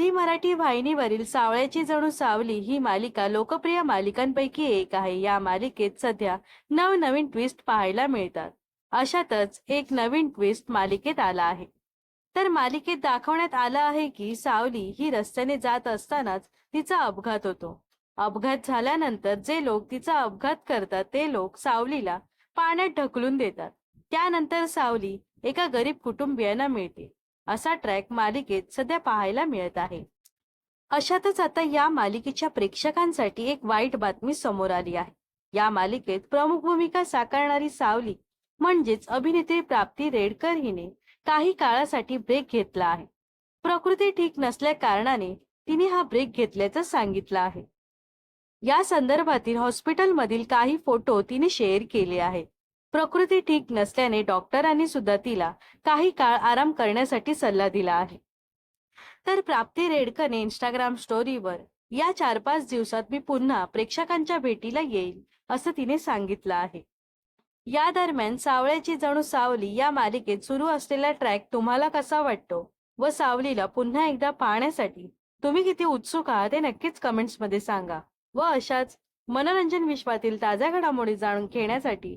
Zee Marathi वाहिनीवरील सावळ्याची जणू सावली ही मालिका लोकप्रिय मालिकांपैकी एक आहे. या मालिकेत सध्या नवनवीन ट्विस्ट पाहायला मिळतात. अशातच एक नवीन ट्विस्ट मालिकेत आला आहे. तर मालिकेत दाखवण्यात आलं आहे की सावली ही रस्त्याने जात असतानाच तिचा अपघात होतो. अपघात झाल्यानंतर जे लोक तिचा अपघात करतात ते लोक सावलीला पाण्यात ढकलून देतात. त्यानंतर सावली एका गरीब कुटुंबियांना मिळते. असा ट्रॅक मालिकेत सध्या पाहायला मिळत आहे. अशातच आता या मालिकेच्या प्रेक्षकांसाठी एक वाईट बातमी समोर आली आहे. या मालिकेत प्रमुख भूमिका साकारणारी सावली म्हणजेच अभिनेत्री प्राप्ती रेडकर हिने काही काळासाठी ब्रेक घेतला आहे. प्रकृती ठीक नसल्या कारणाने तिने हा ब्रेक घेतल्याचं सांगितलं आहे. या संदर्भातील हॉस्पिटलमधील काही फोटो तिने शेअर केले आहेत. प्रकृती ठीक नसल्याने डॉक्टरांनी सुद्धा तिला काही काळ आराम करण्यासाठी सल्ला दिला आहे. तर प्राप्ती रेडकरने इंस्टाग्राम स्टोरीवर या चार पाच दिवसात मी पुन्हा प्रेक्षकांच्या भेटीला येईल असं तिने सांगितलं आहे. या दरम्यान सावळ्याची जणू सावली या मालिकेत सुरू असलेला ट्रॅक तुम्हाला कसा वाटतो? व सावलीला पुन्हा एकदा पाहण्यासाठी तुम्ही किती उत्सुक आहात हे नक्कीच कमेंट्समध्ये सांगा. व अशाच मनोरंजन विश्वातील ताज्या घडामोडी जाणून घेण्यासाठी